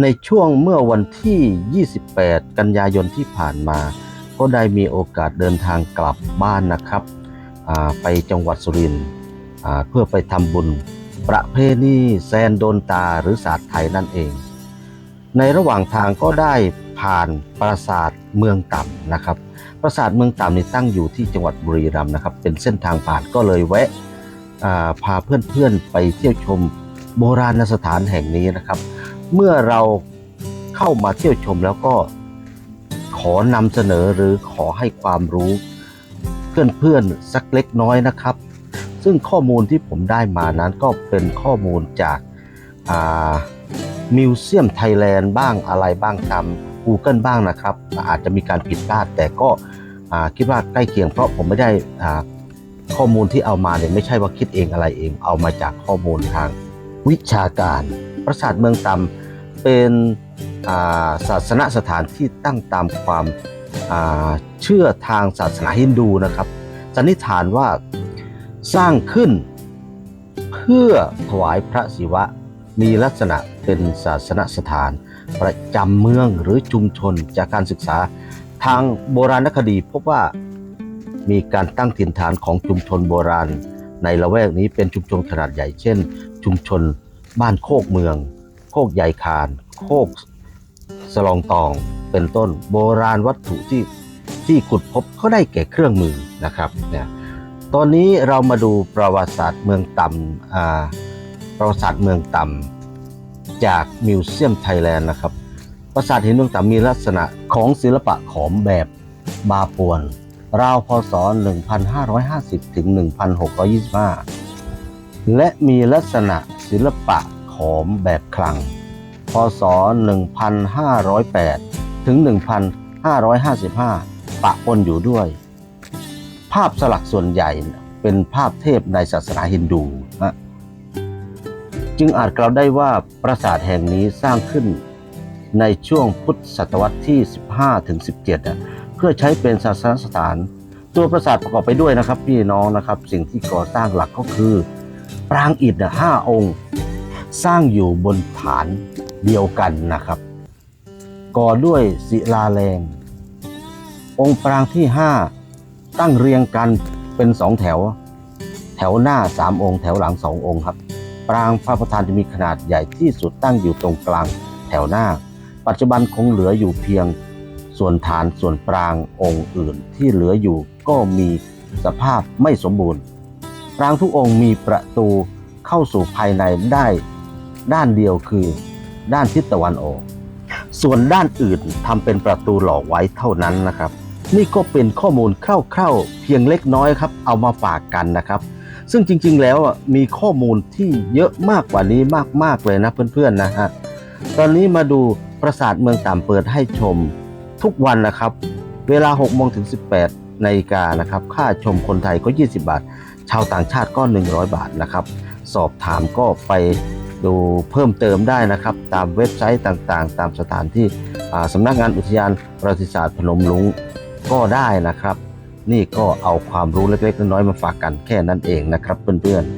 ในช่วงเมื่อวันที่ 28 กันยายนที่ผ่านมา ก็ได้มีโอกาสเดินทางกลับบ้านนะครับไปจังหวัดสุรินทร์เพื่อไปทำบุญประเพณีแซนโดนตาหรือศาสตร์ไทยนั่นเอง ในระหว่างทางก็ได้ผ่านปราสาทเมืองต่ำนะครับ ปราสาทเมืองต่ำนี่ตั้งอยู่ที่จังหวัดบุรีรัมย์นะครับ เป็นเส้นทางผ่านก็เลยแวะพาเพื่อนๆไปเที่ยวชมโบราณสถานแห่งนี้นะครับ เมื่อเราเข้ามาเที่ยวชมแล้วก็ขอนำเสนอหรือขอให้ความรู้ เพื่อนๆสักเล็กน้อยนะครับ ซึ่งข้อมูลที่ผมได้มานั้นก็เป็นข้อมูลจากมิวเซียมไทยแลนด์บ้างอะไรบ้างตาม Google บ้างนะครับ อาจจะมีการผิดพลาดแต่ก็คิดว่าใกล้เคียงเพราะผมไม่ได้ข้อมูลที่เอามาเนี่ยไม่ใช่ว่าคิดเองอะไรเอง เอามาจากข้อมูลทางวิชาการ ปราสาทเมืองตำ เป็นาศาสนสถานที่ตั้งตามความเชื่อทางศาสนาฮินดูนะครับสันนิษฐานว่าสร้างขึ้นเพื่อถวายพระศิวะมีลักษณะเป็นศาสนสถาน ประจำเมืองหรือชุมชนจากการศึกษาทางโบราณคดีพบว่ามีการตั้งถิ่นฐานของชุมชนโบราณ ในละแวกนี้เป็นชุมชนขนาดใหญ่เช่น ชุมชนบ้านโคกเมือง โคกใหญ่คาน โคกสลองตองเป็นต้นโบราณวัตถุที่ที่ขุดพบก็ได้แก่เครื่องมือนะครับเนี่ยตอนนี้เรามาดูประวัติศาสตร์เมืองต่ำประวัติศาสตร์เมืองต่ำจากมิวเซียมไทยแลนด์นะครับ ปราสาทหินเมืองต่ำมีลักษณะของศิลปะขอมแบบบาปวน ราวพศ 1550 ถึง 1625 และมีลักษณะศิลปะ ขอมแบบคลัง พศ 1508 ถึง 1555 ปะปนอยู่ด้วย ภาพสลักส่วนใหญ่เป็นภาพเทพในศาสนาฮินดูนะจึงอาจกล่าวได้ว่าปราสาทแห่งนี้สร้างขึ้นในช่วงพุทธศตวรรษที่ 15 ถึง 17อะเพื่อใช้เป็นศาสนสถาน ตัวปราสาทประกอบไปด้วยนะครับ พี่น้องนะครับ สิ่งที่ก่อสร้างหลักก็คือ ปรางอิฐห้าองค์ สร้างอยู่บนฐานเดียวกันนะครับ ก่อด้วยศิลาแรง องค์ปรางที่ 5 ตั้งเรียงกันเป็นสองแถว แถวหน้าสามองค์ แถวหลังสององค์ครับ ปรางพระประธานจะมีขนาดใหญ่ที่สุดตั้งอยู่ตรงกลางแถวหน้า ปัจจุบันคงเหลืออยู่เพียงส่วนฐานส่วนปรางองค์อื่นที่เหลืออยู่ก็มีสภาพไม่สมบูรณ์ ปรางทุกองค์มีประตูเข้าสู่ภายในได้ ด้านเดียวคือด้านทิศตะวันออก ส่วนด้านอื่นทำเป็นประตูหล่อไว้เท่านั้นนะครับ นี่ก็เป็นข้อมูลคร่าวๆ เพียงเล็กน้อยครับ เอามาฝากกันนะครับ ซึ่งจริงๆแล้วมีข้อมูลที่เยอะมากกว่านี้มากๆเลยนะเพื่อนๆนะฮะตอนนี้มาดูปราสาทเมืองต่ำเปิดให้ชมทุกวันนะครับ เวลา6โมงถึง 18นาฬิกานะครับ ค่าชมคนไทยก็ 20 บาท ชาวต่างชาติก็ 100 บาทนะครับ สอบถามก็ไป ดูเพิ่มเติมได้นะครับ ตามเว็บไซต์ต่างๆ ตามสถานที่สำนักงานอุทยานประวัติศาสตร์พนมลุงก็ได้นะครับ นี่ก็เอาความรู้เล็กๆน้อยๆมาฝากกันแค่นั้นเองนะครับเพื่อนๆ